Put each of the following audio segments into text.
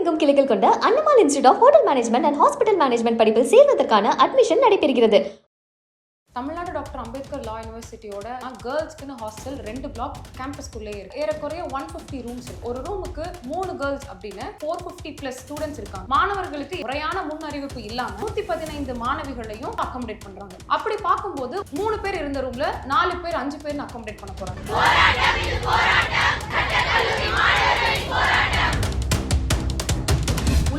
எங்கும் கிளைகள் கொண்ட Annamal institute of hotel management and hospital management படிப்பில் சேர்வதற்கான அட்மிஷன் நடைபெறுகிறது. தமிழ்நாடு டாக்டர் அம்பேத்கர் லா யுனிவர்சிட்டியோட கேர்ள்ஸ்க்குன்னு ஹாஸ்டல் ரெண்டு பிளாக் கேம்பஸ்க்குள்ளேயே இருக்கு. ஏறக்குறைய ஒன் ஃபிஃப்டி ரூம்ஸ் இருக்கு. ஒரு ரூமுக்கு மூணு கேர்ள்ஸ் அப்படின்னு ஃபோர் ஃபிஃப்டி பிளஸ் ஸ்டூடெண்ட்ஸ் இருக்காங்க. மாணவர்களுக்கு முறையான முன் அறிவிப்பு இல்லாம நூத்தி பதினைந்து மாணவிகளையும் அகாமடேட் பண்றாங்க. அப்படி பார்க்கும்போது மூணு பேர் இருந்த ரூம்ல நாலு பேர் அஞ்சு பேர் அகாமடேட் பண்ண போறாங்க.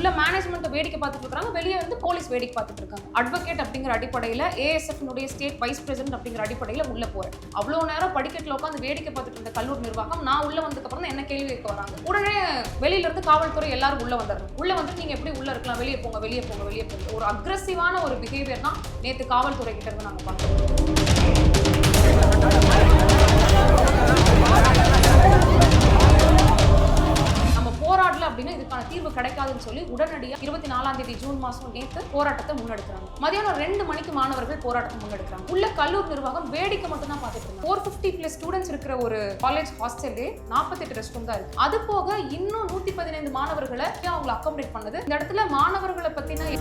உள்ள மேனேஜ்மெண்ட் வேடிக்கை பார்த்துட்டு இருக்காங்க. வெளியே வந்து போலீஸ் வேடிக்கை பார்த்துட்டு இருக்காங்க. அட்வொகேட் அப்படிங்கிற அடிப்படையில் ஏஎஸ்எஃப்னுடைய ஸ்டேட் வைஸ் பிரசிடென்ட் அப்படிங்கிற அடிப்படையில் உள்ள போறேன். அவ்வளோ நேரம் படிக்கட்டில் உட்காந்து வேடிக்கை பார்த்துட்டு இருந்த கல்லூரி நிர்வாகம் நான் உள்ள வந்ததுக்கு அப்புறம் என்ன கேள்வி கேட்க வராங்க. உடனே வெளியில இருந்து காவல்துறை எல்லாரும் உள்ள வந்துடணும் உள்ள வந்து நீங்க எப்படி உள்ள இருக்கலாம்? வெளியே போங்க வெளியே போங்க வெளியே போங்க. ஒரு அக்ரஸிவான ஒரு பிஹேவியர் தான் நேற்று காவல்துறை கிட்ட இருந்து நாங்கள் பார்த்தோம். போராடல அப்படின்னா இதுக்கான தீர்வு கிடைக்காதுன்னு சொல்லி உடனடியாக இருபத்தி நாலாம் தேதி ஜூன் மாசம் நேற்று போராட்டத்தை முன்னெடுக்கிறாங்க. மதியானம் ரெண்டு மணிக்கு மாணவர்கள் போராட்டத்தை முன்னெடுக்கிறாங்க. உள்ள கல்லூரி நிர்வாகம் வேடிக்கை மட்டும் தான் பார்த்துட்டு இருந்தாங்க. ஃபோர் ஃபிஃப்டி பிளஸ் ஸ்டூடெண்ட்ஸ் இருக்கிற ஒரு காலேஜ் ஹாஸ்டல்லே நாற்பத்தெட்டு ரெஸ்ட் ரூம் தான் இருக்கு. அது போக இன்னும் நூத்தி பதினைந்து மாணவர்களை அவங்களை அக்காமடேட் பண்ணது? இந்த இடத்துல மாணவர்களை பத்தின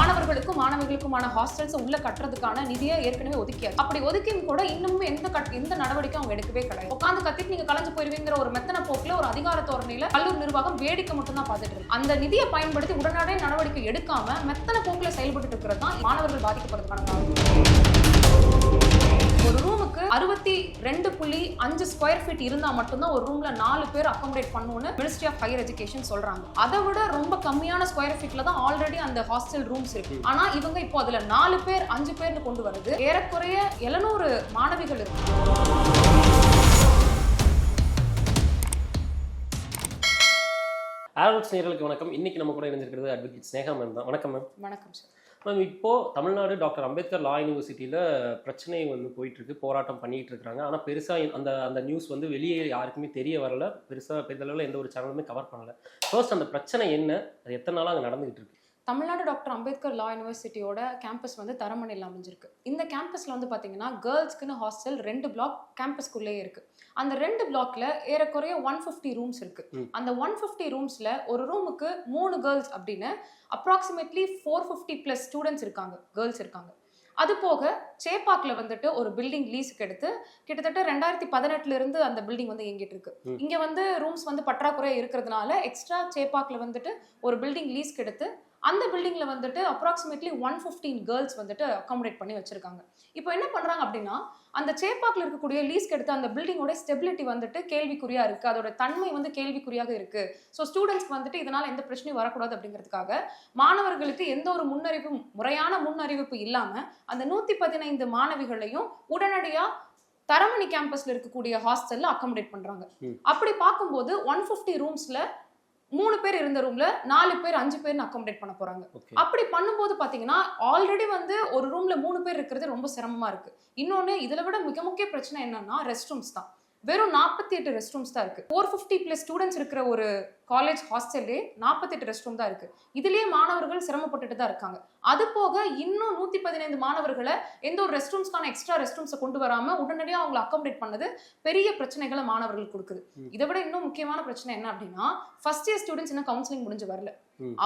மாணவர்களுக்கும் மாணவிகளுக்குமான ஹாஸ்டல்ஸ் உள்ள கட்டுறதுக்கான நிதியை ஏற்கனவே ஒதுக்கியாச்சு. அப்படி ஒதுக்கியும் கூட இன்னுமே எந்த கட் எந்த நடவடிக்கை அவங்க எடுக்கவே கிடையாது. உட்காந்து கத்திட்டு நீங்க கலைஞ்சு போயிருவீங்கிற ஒரு மெத்தன போக்குல ஒரு அதிகார தோரணையில கல்லூரி நிர்வாகம் வேடிக்கை மட்டும் தான் பார்த்துட்டு இருக்கு. அந்த நிதியை பயன்படுத்தி உடனடியே நடவடிக்கை எடுக்காம மெத்தன போக்குல செயல்பட்டு இருக்கிறது தான் மாணவர்கள் பாதிக்கப்படுறதுக்கான காரணம். ரெண்டு புள்ளி அஞ்சு ஸ்கொயர் ஃபீட் இருந்தா மட்டும்தான் ஒரு ரூம்ல நாலு பேர் அகாமடேட் பண்ணுவோம்னு மினிஸ்ட்ரி ஆஃப் ஹையர் எஜுகேஷன் சொல்றாங்க. அதை விட ரொம்ப கம்மியான ஸ்கொயர் ஃபீட்ல தான் ஆல்ரெடி அந்த ஹாஸ்டல் ரூம்ஸ் இருக்கு. ஆனா இவங்க இப்போ அதுல நாலு பேர் அஞ்சு பேர்னு கொண்டு வருது. ஏறக்குறைய எழுநூறு மாணவிகள் இருக்கு. நேர்களுக்கு வணக்கம். இன்னைக்கு நம்ம கூட இணைஞ்சிருக்கிறது அட்வொகேட் ஸ்னேகா மேம் தான். வணக்கம் மேம் வணக்கம் சார் மேம் இப்போது தமிழ்நாடு டாக்டர் அம்பேத்கர் லா யூனிவர்சிட்டியில் பிரச்சனை வந்து போயிட்டுருக்கு போராட்டம் பண்ணிகிட்டு இருக்காங்க ஆனால் பெருசாக அந்த அந்த நியூஸ் வந்து வெளியே யாருக்குமே தெரிய வரல. பெருசாக பெரிதளவில் எந்த ஒரு சேனலுமே கவர் பண்ணலை. ஃபர்ஸ்ட் அந்த பிரச்சனை என்ன? அது எத்தனை நாளாக அங்கே நடந்துகிட்டு இருக்கு தமிழ்நாடு டாக்டர் அம்பேத்கர் லா யூனிவர்சிட்டியோட கேம்பஸ் வந்து தரமணியில் அமைஞ்சிருக்கு. இந்த கேம்பஸில் வந்து பார்த்தீங்கன்னா கேர்ள்ஸ்க்குன்னு ஹாஸ்டல் ரெண்டு பிளாக் கேம்பஸ்க்குள்ளேயே இருக்கு. அந்த ரெண்டு பிளாக்ல ஏறக்குறைய ஒன் ஃபிஃப்டி ரூம்ஸ் இருக்கு. ம். அந்த ஒன் ஃபிஃப்டி ரூம்ஸ்ல ஒரு ரூமுக்கு மூணு கேர்ள்ஸ் அப்படின்னு approximately four fifty plus students இருக்காங்க. கேர்ள்ஸ் இருக்காங்க. அது போக சேப்பாக்ல வந்துட்டு ஒரு பில்டிங் லீஸுக்கு எடுத்து கிட்டத்தட்ட ரெண்டாயிரத்தி பதினெட்டுல இருந்து அந்த பில்டிங் வந்து இயங்கிட்டு இருக்கு. இங்க வந்து ரூம்ஸ் வந்து பற்றாக்குறை இருக்கிறதுனால எக்ஸ்ட்ரா சேப்பாக்ல வந்துட்டு ஒரு பில்டிங் லீஸ்க்கு எடுத்து அந்த பில்டிங்ல வந்துட்டு அப்ராக்சிமேட்லி ஒன் ஃபிஃப்டீன் கேர்ள்ஸ் வந்துட்டு அகாமடேட் பண்ணி வச்சிருக்காங்க. இப்போ என்ன பண்றாங்க அப்படின்னா அந்த சேப்பாக்ல இருக்கக்கூடிய லீஸ்க்கு எடுத்த அந்த பில்டிங்கோட ஸ்டெபிலிட்டி வந்துட்டு கேள்விக்குறியா இருக்கு. அதோட தன்மை வந்து கேள்விக்குறியாக இருக்கு. ஸோ ஸ்டூடெண்ட்ஸ்க்கு வந்துட்டு இதனால எந்த பிரச்சனையும் வரக்கூடாது அப்படிங்கிறதுக்காக மாணவர்களுக்கு எந்த ஒரு முன்னறிவும் முறையான முன்னறிவிப்பு இல்லாம அந்த நூத்தி பதினைந்து மாணவிகளையும் உடனடியா தரமணி கேம்பஸ்ல இருக்கக்கூடிய ஹாஸ்டல்ல அகாமடேட் பண்றாங்க. அப்படி பார்க்கும்போது ஒன் ஃபிஃப்டி ரூம்ஸ்ல மூணு பேர் இருந்த ரூம்ல நாலு பேர் அஞ்சு பேர் அகாமடேட் பண்ண போறாங்க. அப்படி பண்ணும்போது பாத்தீங்கன்னா ஆல்ரெடி வந்து ஒரு ரூம்ல மூணு பேர் இருக்கிறது ரொம்ப சிரமமா இருக்கு. இன்னொன்னு இதுல விட மிக முக்கிய பிரச்சனை என்னன்னா ரெஸ்ட் ரூம்ஸ் தான். வெறும் நாற்பத்தி எட்டு ரெஸ்ட் ரூம்ஸ் தான் இருக்கு. ஃபோர் ஃபிஃப்டி பிளஸ் ஸ்டூடெண்ட்ஸ் இருக்கிற ஒரு காலேஜ் ஹாஸ்டல்லே நாற்பத்தெட்டு ரெஸ்ட் ரூம் தான் இருக்கு. இதுலயே மாணவர்கள் சிரமப்பட்டுட்டு தான் இருக்காங்க. அது போக இன்னும் நூத்தி பதினைந்து மாணவர்களை எந்த ஒரு ரெஸ்ட் ரூம்ஸ்க்கான எக்ஸ்ட்ரா ரெஸ்ட் ரூம்ஸை கொண்டு வராம உடனடியாக அவங்களை அகாமடேட் பண்ணது பெரிய பிரச்சனைகளை மாணவர்களுக்கு கொடுக்குது. இதை விட இன்னும் முக்கியமான பிரச்சனை என்ன அப்படின்னா ஃபர்ஸ்ட் இயர் ஸ்டூடெண்ட்ஸ் இன்னும் கவுன்சிலிங் முடிஞ்சு வரல.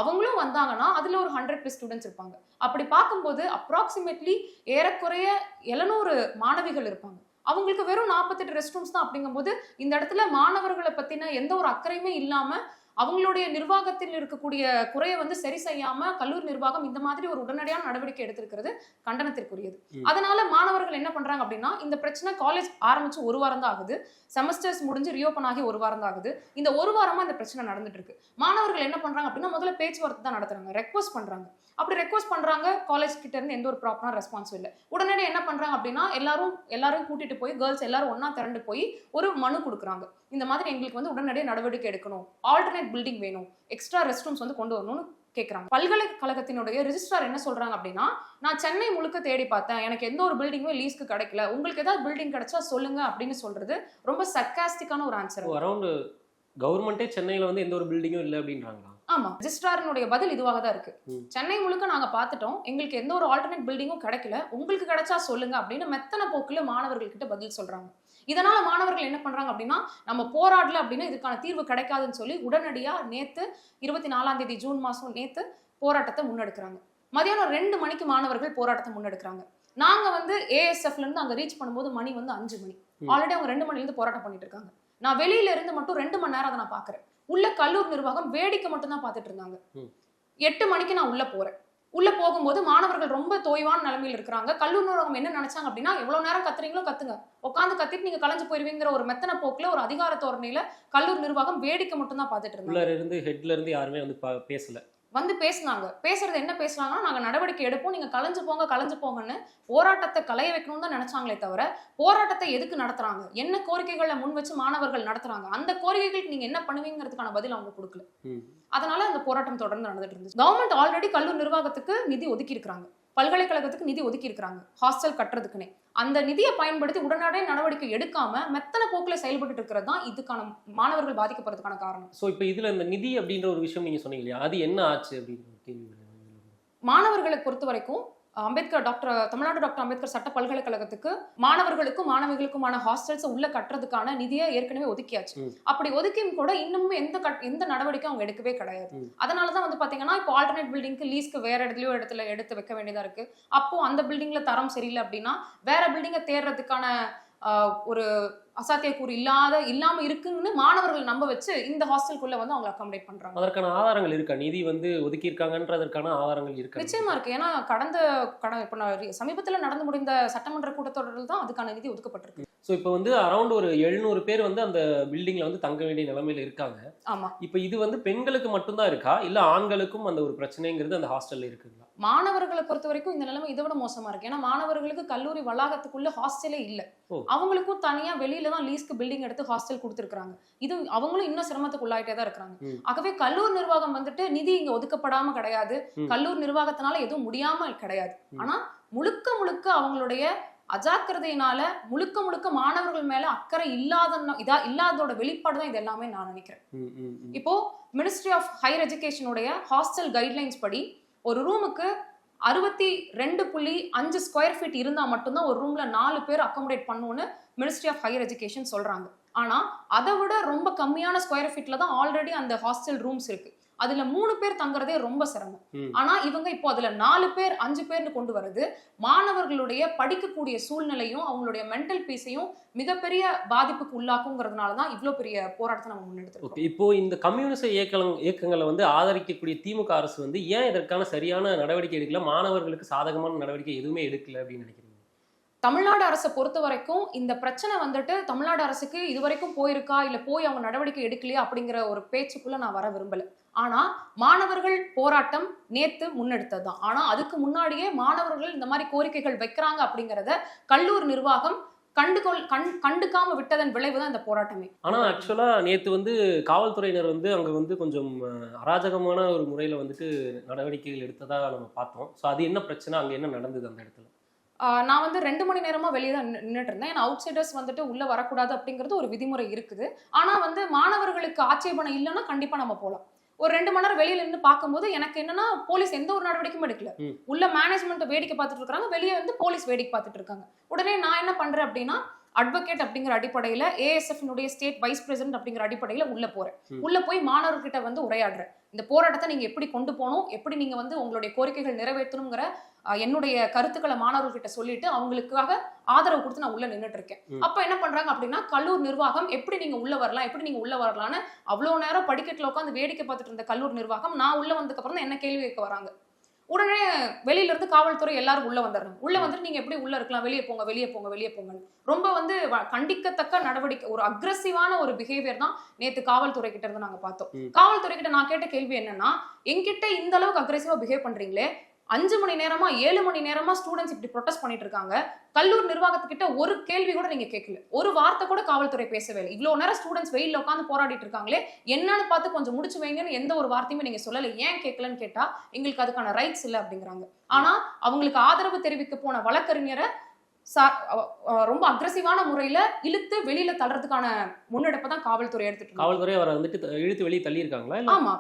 அவங்களும் வந்தாங்கன்னா அதுல ஒரு ஹண்ட்ரட் பிளஸ் ஸ்டூடெண்ட்ஸ் இருப்பாங்க. அப்படி பார்க்கும்போது அப்ராக்சிமேட்லி ஏறக்குறைய எழுநூறு மாணவிகள் இருப்பாங்க. அவங்களுக்கு வெறும் நாற்பத்தெட்டு ரெஸ்ட் ரூம்ஸ் தான் அப்படிங்கும்போது இந்த இடத்துல மாணவர்களை பற்றின எந்த ஒரு அக்கறையுமே இல்லாமல் அவங்களுடைய நிர்வாகத்தில் இருக்கக்கூடிய குறையை வந்து சரி செய்யாம கல்லூரி நிர்வாகம் இந்த மாதிரி ஒரு உடனடியான நடவடிக்கை எடுத்திருக்கிறது கண்டனத்திற்குரியது. அதனால மாணவர்கள் என்ன பண்றாங்க அப்படின்னா இந்த பிரச்சனை காலேஜ் ஆரம்பிச்சு ஒரு வாரம் தான் ஆகுது. செமஸ்டர்ஸ் முடிஞ்சு ரியோபன் ஆகி ஒரு வாரம் தான் ஆகுது. இந்த ஒரு வாரமா இந்த பிரச்சனை நடந்துட்டு இருக்கு. மாணவர்கள் என்ன பண்றாங்க அப்படின்னா முதல்ல பேச்சுவார்த்தை தான் நடத்துறாங்க. ரெக்வஸ்ட் பண்றாங்க. அப்படி ரெக்வஸ்ட் பண்றாங்க காலேஜ் கிட்ட இருந்து எந்த ஒரு ப்ராப்பரான ரெஸ்பான்ஸும் இல்லை. உடனடியாக என்ன பண்றாங்க அப்படின்னா எல்லாரும் எல்லாரும் கூட்டிட்டு போய் கேர்ள்ஸ் எல்லாரும் ஒண்ணா திரண்டு போய் ஒரு மனு கொடுக்குறாங்க. இந்த மாதிரி எங்களுக்கு வந்து உடனடியாக நடவடிக்கை எடுக்கணும். ஆல்டர்னேட் பில்டிங் வேணும். எக்ஸ்ட்ரா ரெஸ்ட் ரூம்ஸ் வந்து கொண்டு வரணும்னு கேட்குறாங்க பல்கலைக்கழகத்தினுடைய ரிஜிஸ்ட்ரார் என்ன சொல்றாங்க அப்படின்னா நான் சென்னை முழுக்க தேடி பார்த்தேன். எனக்கு எந்த ஒரு பில்டிங்குமே லீஸ்க்கு கிடைக்கல. உங்களுக்கு ஏதாவது பில்டிங் கிடைச்சா சொல்லுங்க அப்படின்னு சொல்றது ரொம்ப சர்க்காஸ்டிக்கான ஒரு ஆன்சர் அரௌண்டு கவர்மெண்ட்டே சென்னையில் வந்து எந்த ஒரு பில்டிங்கும் இல்லை அப்படின்றாங்களா? ஆமா. ரெஜிஸ்ட்ராரினுடைய பதில் இதுவாக தான் இருக்கு. சென்னை முழுக்க நாங்க பார்த்துட்டோம். எங்களுக்கு எந்த ஒரு ஆல்டர்னேட் பில்டிங்கும் கிடைக்கல. உங்களுக்கு கிடைச்சா சொல்லுங்க அப்படின்னு மெத்தன போக்குல மாணவர்கள் கிட்ட பதில் சொல்றாங்க. இதனால மாணவர்கள் என்ன பண்றாங்க அப்படின்னா நம்ம போராடல அப்படின்னா இதுக்கான தீர்வு கிடைக்காதுன்னு சொல்லி உடனடியா நேத்து இருபத்தி நாலாம் தேதி ஜூன் மாசம் நேத்து போராட்டத்தை முன்னெடுக்கிறாங்க. மதியானம் ரெண்டு மணிக்கு மாணவர்கள் போராட்டத்தை முன்னெடுக்கிறாங்க. நாங்க வந்து ஏஎஸ்எஃப்ல இருந்து அங்க ரீச் பண்ணும்போது மணி வந்து அஞ்சு மணி. ஆல்ரெடி அவங்க ரெண்டு மணில இருந்து போராட்டம் பண்ணிட்டு இருக்காங்க. நான் வெளியில இருந்து மட்டும் ரெண்டு மணி நேரம் அதை நான் பாக்குறேன். உள்ள கல்லூர் நிர்வாகம் வேடிக்கை மட்டும் தான் பார்த்துட்டு இருந்தாங்க. எட்டு மணிக்கு நான் உள்ள போறேன். உள்ள போகும்போது மாணவர்கள் ரொம்ப தோய்வான நிலைமையில் இருக்கிறாங்க. கல்லூர் நிறுவனம் என்ன நினைச்சாங்க அப்படின்னா எவ்வளவு நேரம் கத்துறீங்களோ கத்துங்க. உட்காந்து கத்திட்டு நீங்க கலைஞ்சு போயிருவீங்கிற ஒரு மெத்தன போக்குல ஒரு அதிகார தோரணையில கல்லூர் நிர்வாகம் வேடிக்கை மட்டும் தான் பார்த்துட்டு இருந்தாங்க. இருந்து ஹெட்ல இருந்து யாருமே வந்து பேசல. வந்து பேசுனாங்க. பேசுறது என்ன பேசுனாங்கன்னா நாங்க நடவடிக்கை எடுப்போம் நீங்க கலைஞ்சு போங்க கலைஞ்சு போங்கன்னு போராட்டத்தை கலைய வைக்கணும்னு தான் நினைச்சாங்களே தவிர போராட்டத்தை எதுக்கு நடத்துறாங்க? என்ன கோரிக்கைகளை முன் வச்சு மாணவர்கள் நடத்துறாங்க? அந்த கோரிக்கைகளுக்கு நீங்க என்ன பண்ணுவீங்கிறதுக்கான பதில் அவங்க கொடுக்கல. அதனால அந்த போராட்டம் தொடர்ந்து நடந்துட்டு இருந்துச்சு. கவர்மெண்ட் ஆல்ரெடி கல்லூர் நிர்வாகத்துக்கு நிதி ஒதுக்கி இருக்காங்க பல்கலைக்கழகத்துக்கு நிதி ஒதுக்கி இருக்காங்க ஹாஸ்டல் கட்டுறதுக்குனே அந்த நிதியை பயன்படுத்தி உடனடியாக நடவடிக்கை எடுக்காம மெத்தன போக்குல செயல்பட்டு இருக்கிறது தான் இதுக்கான மாணவர்கள் பாதிக்கப்படுறதுக்கான காரணம். ஸோ இப்போ இதுல இந்த நிதி அப்படின்ற ஒரு விஷயம் நீங்க சொன்னீங்க இல்லையா? அது என்ன ஆச்சு அப்படின்னு. மாணவர்களை பொறுத்த வரைக்கும் அம்பேத்கர் டாக்டர் தமிழ்நாடு டாக்டர் அம்பேத்கர் சட்ட பல்கலைக்கழகத்துக்கு மாணவர்களுக்கும் மாணவிகளுக்குமான ஹாஸ்டல்ஸ் உள்ள கட்டுறதுக்கான நிதியை ஏற்கனவே ஒதுக்கியாச்சு. அப்படி ஒதுக்கியும் கூட இன்னமும் எந்த கட் எந்த நடவடிக்கையும் அவங்க எடுக்கவே கிடையாது ம். அதனால தான் வந்து பாத்தீங்கன்னா இப்போ ஆல்டர்னேட் பில்டிங்க்கு லீஸ்க்கு வேற இடத்துலயோ இடத்துல எடுத்து வைக்க வேண்டியதா இருக்கு அப்போ அந்த பில்டிங்ல தரம் சரியில்லை அப்படின்னா வேற பில்டிங்கை தேடுறதுக்கான ஆஹ், ஒரு அசாத்தியக்கூறு இல்லாத இல்லாம இருக்குன்னு மாணவர்கள் நம்ப வச்சு இந்த ஹாஸ்டலுக்குள்ள வந்து அவங்க அகாமடேட் பண்றாங்க. அதற்கான ஆதாரங்கள் இருக்கா? நிதி வந்து ஒதுக்கி இருக்காங்கன்றதற்கான ஆதாரங்கள் இருக்கா? நிச்சயமா இருக்கு. ஏன்னா கடந்த கட சமீபத்துல நடந்து முடிந்த சட்டமன்ற கூட்டத்தொடரில் தான் அதுக்கான நிதி ஒதுக்கப்பட்டிருக்கு. ஸோ இப்போ வந்து அரௌண்ட் ஒரு எழுநூறு பேர் வந்து அந்த பில்டிங்ல வந்து தங்க வேண்டிய நிலைமையில இருக்காங்க. ஆமா. இப்போ இது வந்து பெண்களுக்கு மட்டும்தான் இருக்கா? இல்ல ஆண்களுக்கும் அந்த ஒரு பிரச்சனைங்கிறது அந்த ஹாஸ்டல்ல இருக்குங்களா? மாணவர்களை பொறுத்த வரைக்கும் இந்த நிலைமை இதை விட மோசமா இருக்கு ஏன்னா மாணவர்களுக்கு கல்லூரி வளாகத்துக்குள்ள ஹாஸ்டலே இல்ல. அவங்களுக்கும் தனியா வெளியில தான் லீஸ்க்கு பில்டிங் எடுத்து ஹாஸ்டல் கொடுத்துருக்காங்க இது அவங்களும் இன்னும் சிரமத்துக்கு உள்ளாயிட்டே தான் இருக்கிறாங்க ம். ஆகவே கல்லூர் நிர்வாகம் வந்துட்டு நிதி இங்க ஒதுக்கப்படாம கிடையாது. கல்லூர் நிர்வாகத்தினால எதுவும் முடியாம கிடையாது. ஆனா முழுக்க முழுக்க அவங்களுடைய அஜாக்கிரதையினால முழுக்க முழுக்க மாணவர்கள் மேல அக்கறை இல்லாத இதா இல்லாததோட வெளிப்பாடு தான் இது எல்லாமே நான் நினைக்கிறேன். இப்போ மினிஸ்ட்ரி ஆஃப் ஹையர் எஜுகேஷனுடைய ஹாஸ்டல் கைட்லைன்ஸ் படி ஒரு ரூமுக்கு அறுபத்தி ரெண்டு புள்ளி அஞ்சு ஸ்கொயர் ஃபீட் இருந்தால் மட்டும்தான் ஒரு ரூமில் நாலு பேர் அக்கோமடேட் பண்ணுன்னு மினிஸ்ட்ரி ஆஃப் ஹையர் எஜுகேஷன் சொல்கிறாங்க ஆனால் அதை விட ரொம்ப கம்மியான ஸ்கொயர் ஃபீட்டில் தான் ஆல்ரெடி அந்த ஹாஸ்டல் ரூம்ஸ் இருக்குது அதுல மூணு பேர் தங்குறதே ரொம்ப சிரமம். ஆனா இவங்க இப்போ அதுல நாலு பேர் அஞ்சு பேர்னு கொண்டு வர்றது மாணவர்களுடைய படிக்கக்கூடிய சூழ்நிலையும் அவங்களுடைய மென்டல் பீஸையும் மிகப்பெரிய பாதிப்புக்கு உள்ளாக்குங்கிறதுனால தான் இவ்வளோ பெரிய போராட்டத்தை நம்ம முன்னெடுத்திருக்கோம். ஓகே இப்போ இந்த கம்யூனிச இயக்கம் இயக்கங்களை வந்து ஆதரிக்கக்கூடிய திமுக அரசு வந்து ஏன் இதற்கான சரியான நடவடிக்கை எடுக்கல? மாணவர்களுக்கு சாதகமான நடவடிக்கை எதுவுமே எடுக்கல அப்படின்னு நினைக்கிறீங்க? தமிழ்நாடு அரசை பொறுத்த வரைக்கும் இந்த பிரச்சனை வந்துட்டு தமிழ்நாடு அரசுக்கு இது வரைக்கும் போயிருக்கா? இல்ல போய் அவங்க நடவடிக்கை எடுக்கலையா? அப்படிங்கிற ஒரு பேச்சுக்குள்ள நான் வர விரும்பல. ஆனா மாணவர்கள் போராட்டம் நேத்து முன்னெடுத்தது தான். ஆனா அதுக்கு முன்னாடியே மாணவர்கள் இந்த மாதிரி கோரிக்கைகள் வைக்கிறாங்க அப்படிங்கறத கல்லூர் நிர்வாகம் கண்டுகொள் கண் கண்டுக்காம விட்டதன் விளைவு தான் இந்த போராட்டமே. ஆனா ஆக்சுவலா நேத்து வந்து காவல்துறையினர் வந்து அங்க வந்து கொஞ்சம் அராஜகமான ஒரு முறையில வந்துட்டு நடவடிக்கைகள் எடுத்ததா நம்ம பார்த்தோம். ஸோ அது என்ன பிரச்சனை? அங்க என்ன நடந்தது அந்த இடத்துல? நான் வந்து ரெண்டு மணி நேரமா வெளியே தான் நின்றுட்டு இருந்தேன் ஏன்னா அவுட் சைடர்ஸ் வந்துட்டு உள்ள வரக்கூடாது அப்படிங்கிறது ஒரு விதிமுறை இருக்குது. ஆனா வந்து மாணவர்களுக்கு ஆட்சேபணம் இல்லைன்னா கண்டிப்பா நம்ம போகலாம் ஒரு ரெண்டு மணி நேரம் வெளியில நின்று பார்க்கும்போது எனக்கு என்னன்னா போலீஸ் எந்த ஒரு நடவடிக்கையும் எடுக்கல. உள்ள மேனேஜ்மெண்ட் வேடிக்கை பார்த்துட்டு இருக்காங்க வெளியே வந்து போலீஸ் வேடிக்கை பார்த்துட்டு இருக்காங்க. உடனே நான் என்ன பண்றேன் அப்படின்னா அட்வொகேட் அப்படிங்கிற அடிப்படையில ஏஎஸ்எஃப் ஸ்டேட் வைஸ் பிரசிடென்ட் அப்படிங்கிற அடிப்படையில உள்ள போறேன். உள்ள போய் மாணவர்கிட்ட வந்து உரையாடுறேன். இந்த போராட்டத்தை நீங்க எப்படி கொண்டு போகணும்? எப்படி நீங்க வந்து உங்களுடைய கோரிக்கைகள் நிறைவேற்றணுங்கிற என்னுடைய கருத்துக்களை மாணவர்கிட்ட சொல்லிட்டு அவங்களுக்காக ஆதரவு கொடுத்து நான் உள்ள நின்னுட்டு இருக்கேன். அப்ப என்ன பண்றாங்க அப்படின்னா கல்லூர் நிர்வாகம் எப்படி நீங்க உள்ள வரலாம்? எப்படி நீங்க உள்ள வரலாம்னு அவ்வளவு நேரம் படிக்கட்டுல உட்காந்து வேடிக்கை பார்த்துட்டு இருந்த கல்லூர் நிர்வாகம் நான் உள்ள வந்ததுக்கு அப்புறம் என்ன கேள்வி கேட்க வராங்க. உடனே வெளியில இருந்து காவல்துறை எல்லாரும் உள்ள வந்துடுறாங்க உள்ள வந்துட்டு நீங்க எப்படி உள்ள இருக்கலாம்? வெளியே போங்க வெளியே போங்க வெளியே போங்கன்னு. ரொம்ப வந்து கண்டிக்கத்தக்க நடவடிக்கை ஒரு அக்ரஸிவான ஒரு பிஹேவியர் தான் நேத்து காவல்துறை கிட்ட இருந்து நாங்க பார்த்தோம். காவல்துறை கிட்ட நான் கேட்ட கேள்வி என்னன்னா என்கிட்ட இந்த அளவுக்கு அக்ரெசிவா பிஹேவ் பண்றீங்களே? அஞ்சு மணி நேரமா ஏழு மணி நேரமா ஸ்டூடெண்ட்ஸ் இப்படி ப்ரொடெஸ்ட் பண்ணிட்டு இருக்காங்க கல்லூர் நிர்வாகத்துக்கிட்ட ஒரு கேள்வி கூட நீங்க கேட்கல. ஒரு வார்த்தை கூட காவல்துறை பேசவே இல்லை. இவ்வளவு நேரம் ஸ்டூடெண்ட்ஸ் வெயில்ல உட்காந்து போராடிட்டு இருக்காங்களே என்னன்னு பார்த்து கொஞ்சம் முடிச்சு வைங்கன்னு எந்த ஒரு வார்த்தையுமே நீங்க சொல்லல. ஏன் கேட்கலன்னு கேட்டா எங்களுக்கு அதுக்கான ரைட்ஸ் இல்லை அப்படிங்கிறாங்க. ஆனா அவங்களுக்கு ஆதரவு தெரிவிக்க போன வழக்கறிஞரை ரொம்ப அக்ரஸிவான முறையில இழுத்து வெளியில தள்ளுறதுக்கான முன்னெடுப்பை தான் காவல்துறை எடுத்துட்டு. காவல்துறை அவரை வந்துட்டு இழுத்து வெளியே தள்ளியிருக்காங்களா? இல்ல ஆமா.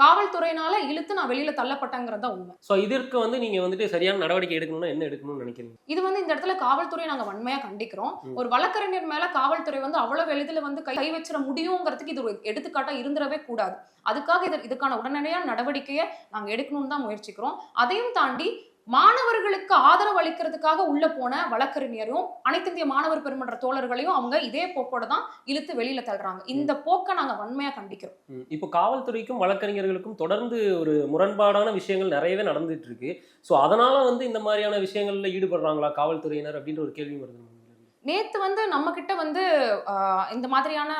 காவல்துறையினால இழுத்து நான் வெளியில தள்ளப்பட்டேங்கிறது தான் உண்மை. ஸோ இதற்கு வந்து நீங்க வந்துட்டு சரியான நடவடிக்கை எடுக்கணும்னா என்ன எடுக்கணும்னு நினைக்கிறீங்க? இது வந்து இந்த இடத்துல காவல்துறையை நாங்க வன்மையா கண்டிக்கிறோம். ஒரு வழக்கறிஞர் மேல காவல்துறை வந்து அவ்வளவு எளிதில் வந்து கை கை வச்சிட முடியுங்கிறதுக்கு இது ஒரு எடுத்துக்காட்டா இருந்துடவே கூடாது. அதுக்காக இது இதுக்கான உடனடியான நடவடிக்கையை நாங்க எடுக்கணும்னு தான் முயற்சிக்கிறோம். அதையும் தாண்டி மாணவர்களுக்கு ஆதரவு அளிக்கிறதுக்காக உள்ள போன வழக்கறிஞரும் அனைத்து இந்திய மாணவர் பெருமன்ற தோழர்களையும் அவங்க இதே போக்கோட தான் இழுத்து வெளியில தள்ளுறாங்க. இந்த போக்கை நாங்க வன்மையா கண்டிக்கிறோம். இப்போ காவல்துறைக்கும் வழக்கறிஞர்களுக்கும் தொடர்ந்து ஒரு முரண்பாடான விஷயங்கள் நிறையவே நடந்துட்டு இருக்கு ஸோ அதனால வந்து இந்த மாதிரியான விஷயங்கள்ல ஈடுபடுறாங்களா காவல்துறையினர் அப்படின்ற ஒரு கேள்வி வருது. நேத்து வந்து நம்ம கிட்ட வந்து இந்த மாதிரியான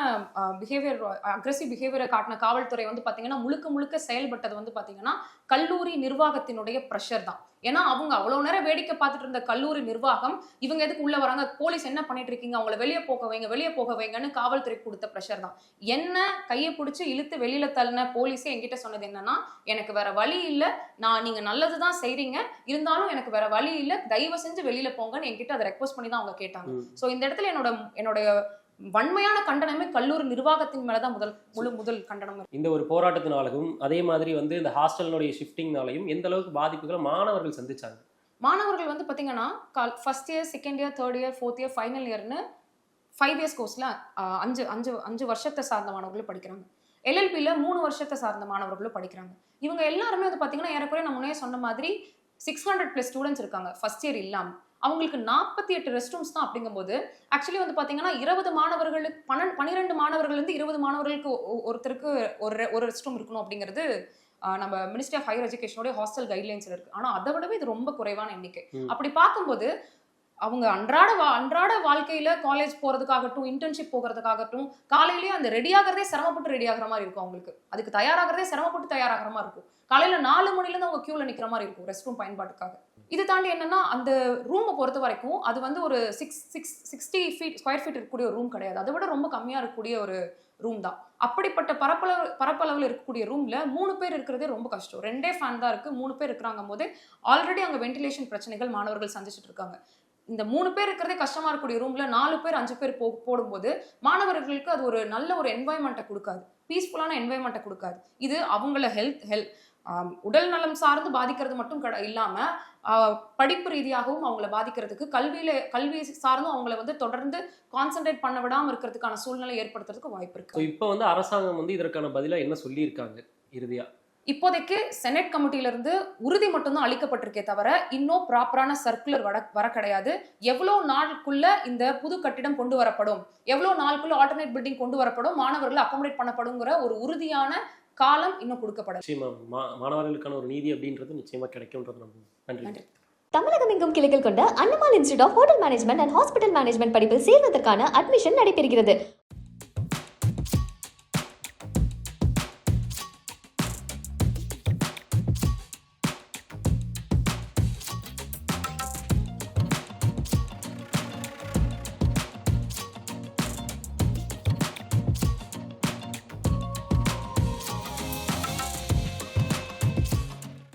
பிஹேவியர் அக்ரெசிவ் பிஹேவியரை காட்டின காவல்துறை வந்து பாத்தீங்கன்னா முழுக்க முழுக்க செயல்பட்டது வந்து பாத்தீங்கன்னா கல்லூரி நிர்வாகத்தினுடைய ப்ரெஷர் தான். ஏன்னா அவங்க அவ்வளவு நேரம் வேடிக்கை பார்த்துட்டு இருந்த கல்லூரி நிர்வாகம் இவங்க எதுக்கு உள்ள வராங்க? போலீஸ் என்ன பண்ணிட்டு இருக்கீங்க? அவங்கள வெளியே போக வைங்க வெளியே போக வைங்கன்னு காவல்துறை கொடுத்த ப்ரெஷர் தான். என்ன கையை பிடிச்சி இழுத்து வெளியில தள்ளின போலீஸே என்கிட்ட சொன்னது என்னன்னா எனக்கு வேற வழி இல்ல. நான் நீங்க நல்லதுதான் செய்றீங்க. இருந்தாலும் எனக்கு வேற வழி இல்ல. தயவு செஞ்சு வெளியில போங்கன்னு என்கிட்ட அதை ரெக்வஸ்ட் பண்ணி தான் அவங்க கேட்டாங்க. சோ இந்த இடத்துல என்னோட என்னோட வன்மையான கண்டனமே கல்லூரி நிர்வாகத்தின் மேலதான் முதல் முழு முதல் கண்டனம். இந்த ஒரு போராட்டத்தினாலும் அதே மாதிரி வந்து இந்த ஹாஸ்டலினுடைய ஷிஃப்டிங்னாலையும் எந்த அளவுக்கு பாதிப்புகளை மாணவர்கள் சந்திச்சாங்க? மாணவர்கள் வந்து பாத்தீங்கன்னா first year second year third year fourth year final இயர்னு five years கோர்ஸ்ல அஞ்சு அஞ்சு அஞ்சு வருஷத்தை சார்ந்த மாணவர்களும் படிக்கிறாங்க. எல்எல்பியில் மூணு வருஷத்தை சார்ந்த மாணவர்களும் படிக்கிறாங்க. இவங்க எல்லாருமே வந்து பார்த்தீங்கன்னா ஏறக்குறைய நான் முன்னே சொன்ன மாதிரி சிக்ஸ் ஹண்ட்ரட் ப்ளஸ் ஸ்டூடெண்ட்ஸ் இருக்காங்க ஃபர்ஸ்ட் இயர் இல்லாமல் அவங்களுக்கு நாற்பத்தி எட்டு ரெஸ்ட் ரூம்ஸ் தான் அப்படிங்கும்போது ஆக்சுவலி வந்து பார்த்தீங்கன்னா இருபது மாணவர்களுக்கு பன்னெண்டு பன்னிரெண்டு மாணவர்கள்லேருந்து இருபது மாணவர்களுக்கு ஒருத்தருக்கு ஒரு ஒரு ரெஸ்ட் ரூம் இருக்கணும் அப்படிங்கிறது நம்ம மினிஸ்ட்ரி ஆஃப் ஹையர் எஜுகேஷனோட ஹாஸ்டல் கைட்லைன்ஸ் இருக்கு. ஆனால் அதை விடவே இது ரொம்ப குறைவான எண்ணிக்கை. அப்படி பார்க்கும்போது அவங்க அன்றாட வா அன்றாட வாழ்க்கையில காலேஜ் போறதுக்காகட்டும் இன்டர்ன்ஷிப் போகிறதுக்காகட்டும் காலையிலேயே அந்த ரெடி ஆகிறதே சிரமப்பட்டு ரெடி ஆகுற மாதிரி இருக்கும் அவங்களுக்கு. அதுக்கு தயாராகிறதே சிரமப்பட்டு தயாராகிற மாதிரி இருக்கும். காலையில நாலு மணில இருந்து அவங்க கியூல நிக்கிற மாதிரி இருக்கும் ரெஸ்ட் ரூம் பயன்பாட்டுக்காக. இது தாண்டி என்னன்னா அந்த ரூமை பொறுத்த வரைக்கும் அது வந்து ஒரு six six sixty feet square feet இருக்கக்கூடிய ஒரு ரூம் கிடையாது. அதை விட ரொம்ப கம்மியாக இருக்கக்கூடிய ஒரு ரூம் தான். அப்படிப்பட்ட பரப்பளவு பரப்பளவில் இருக்கக்கூடிய ரூமில் மூணு பேர் இருக்கிறதே ரொம்ப கஷ்டம். ரெண்டே ஃபேன் தான் இருக்குது மூணு பேர் இருக்கிறாங்க போது ஆல்ரெடி அங்கே வென்டிலேஷன் பிரச்சனைகள் மாணவர்கள் சந்திச்சுட்டு இருக்காங்க. இந்த மூணு பேர் இருக்கிறதே கஷ்டமாக இருக்கக்கூடிய ரூமில் நாலு பேர் அஞ்சு பேர் போ போடும்போது மாணவர்களுக்கு அது ஒரு நல்ல ஒரு என்வாயன்மெண்ட்டை கொடுக்காது. பீஸ்ஃபுல்லான என்வாயன்மெண்ட்டை கொடுக்காது. இது அவங்கள ஹெல்த் ஹெல்த் உடல் நலம் சார்ந்து பாதிக்கிறது மட்டும் கட இல்லாம படிப்பு ரீதியாகவும் அவங்கள பாதிக்கிறதுக்கு கல்வியில கல்வி சார்ந்தும் அவங்கள வந்து தொடர்ந்து கான்சென்ட்ரேட் பண்ண விடாம இருக்கிறதுக்கான சூழ்நிலை ஏற்படுத்துறதுக்கு வாய்ப்பு இருக்கு. இப்போ வந்து அரசாங்கம் வந்து இதற்கான பதிலா என்ன சொல்லியிருக்காங்க இறுதியா? இப்போதைக்கு செனட் கமிட்டில இருந்து உறுதி மட்டும்தான் அளிக்கப்பட்டிருக்கே தவிர இன்னும் ப்ராப்பரான சர்க்குலர் வர வர கிடையாது. எவ்வளோ நாளுக்குள்ள இந்த புது கட்டிடம் கொண்டு வரப்படும்? எவ்வளோ நாளுக்குள்ள ஆல்டர்னேட் பில்டிங் கொண்டு வரப்படும்? மாணவர்கள் அகாமடேட் பண்ணப்படுங்கிற ஒரு உறுதியான காலம் இன்னும் கொடுக்கப்படல. நிச்சயமா மாணவர்களுக்கான ஒரு நீதி அப்படின்றது நிச்சயமா கிடைக்கும்ன்றது நன்றி. தமிழகம் எங்கும் கிளைகள் கொண்ட Annamal institute of hotel management and hospital management படிப்பில் சேர்வதற்கான அட்மிஷன் நடைபெறுகிறது.